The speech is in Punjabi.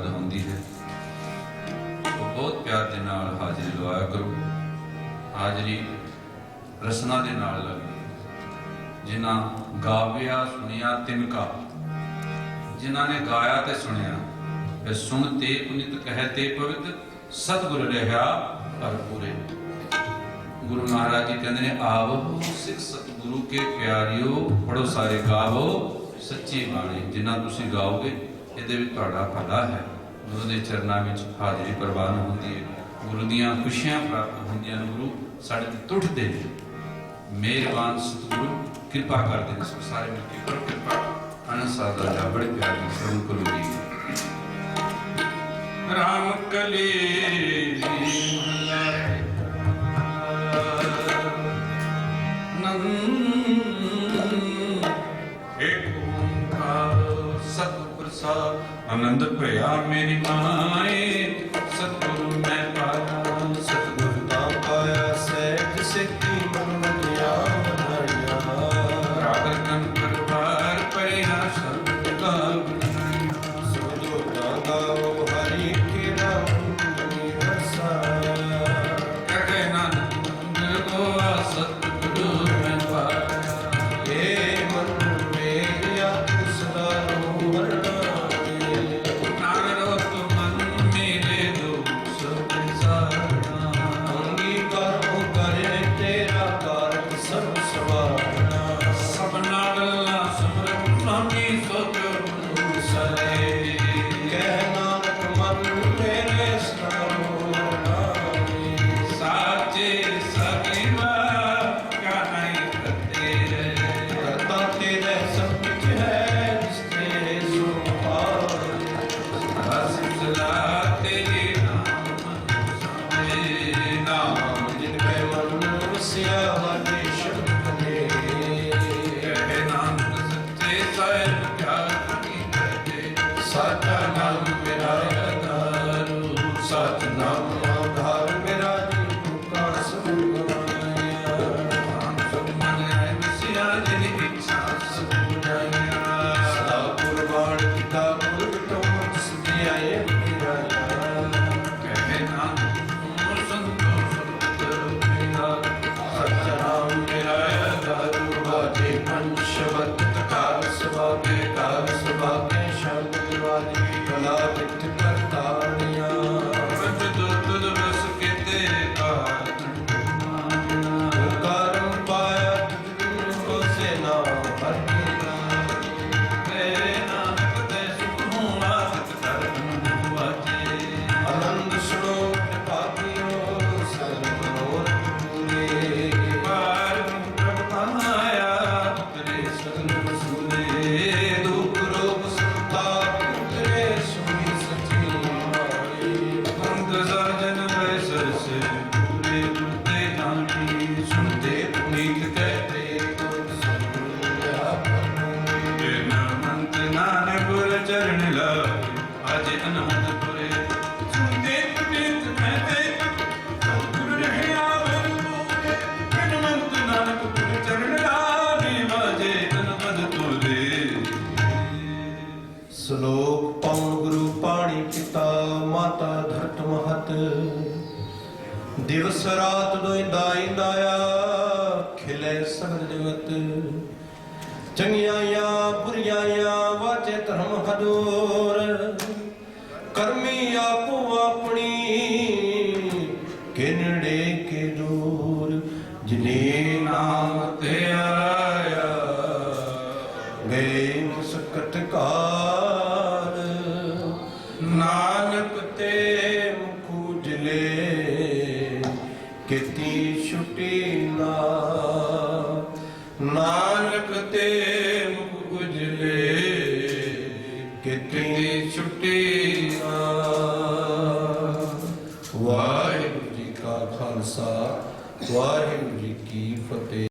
ਹੁੰਦੀ ਹੈ। ਉਹ ਬਹੁਤ ਪਿਆਰ ਦੇ ਨਾਲ ਹਾਜ਼ਰੀ ਲਵਾਇਆ ਕਰੋ। ਹਾਜ਼ਰੀ ਰਸਨਾ ਦੇ ਨਾਲ ਲੱਗੀ। ਜਿਨ੍ਹਾਂ ਗਾਵਿਆ, ਸੁਣਿਆ, ਤਿਨਕਾ। ਜਿਨ੍ਹਾਂ ਨੇ ਗਾਇਆ ਤੇ ਸੁਣਿਆ, ਫਿਰ ਸੁਣ ਪੁਨਿਤ ਕਹਿ ਪਵਿੱਤ, ਸਤਿਗੁਰ ਰਹਾ ਹਰ ਪੂਰੇ। ਗੁਰੂ ਮਹਾਰਾਜ ਜੀ ਕਹਿੰਦੇ ਨੇ, ਆਵੋ ਸਿੱਖ ਸਤਿਗੁਰੂ ਕੇ ਪਿਆਰਿਓ, ਪੜੋ ਸਾਰੇ ਗਾਵੋ ਸੱਚੀ ਬਾਣੀ। ਜਿੰਨਾ ਤੁਸੀਂ ਗਾਓਗੇ ਇਹਦੇ ਵਿੱਚ ਤੁਹਾਡਾ ਫਾਇਦਾ ਹੈ। ਗੁਰੂ ਦੇ ਚਰਨਾਂ ਵਿੱਚ ਹਾਜ਼ਰੀ ਪ੍ਰਵਾਨ ਹੁੰਦੀ ਹੈ। ਗੁਰੂ ਦੀਆਂ ਖੁਸ਼ੀਆਂ ਪ੍ਰਾਪਤ ਹੁੰਦੀਆਂ ਨੇ, ਗੁਰੂ ਸਾਡੇ ਤੇ ਟੁੱਟਦੇ ਨੇ। ਮਿਹਰਬਾਨ ਸਤਿਗੁਰੂ, ਕਿਰਪਾ ਕਰਦੇ ਨੇ ਸੋ ਸਾਰੇ ਮਿਲ ਕੇ ਕਰੋ। ਕਿਰਪਾ ਅਨੰਦ ਸਾਹਿਬ ਦਾ ਜਾ ਬੜੇ ਪਿਆਰ ਨਾਲ ਸ਼ਰਮ ਕਰੋ ਜੀ ਰਾਮ ਕਲੀ ਨੰਦ अनंत प्रया मेरी माँ ਕਲਾ ਮਾਤਾ ਧਰਤ ਮਹਤ। ਦਿਵਸ ਰਾਤ ਦੋਇੰਦਾ ਇੰਦਾਇਆ ਖਿਲੇ ਸਗਲ ਜਗਤ। ਚੰਗਿਆਈਆਂ ਬੁਰੀਆਈਆਂ ਵਾਚੇ ਧਰਮ ਹਦੂਰ ਕਰਮੀ ਆਪੋ ਆਪਣੀ, ਕਿਨੜੇ ਕੇ ਦੂਰ। ਜਿਨੇ ਨਾਮ ਤੇ ਆਇਆ ਗਏ ਮੁਸਕਤ ਕਾਲ ਨਾਨਕ ਕਿਤੀ ਛੁਟੀ ਨਾ, ਨਾਨਕ ਤੇ ਮੁਖ ਉਜਲੇ ਕਿਤੀ ਛੁਟੀ ਨਾ। ਵਾਹਿਗੁਰੂ ਜੀ ਕਾ ਖਾਲਸਾ, ਵਾਹਿਗੁਰੂ ਜੀ ਕੀ ਫਤਿਹ।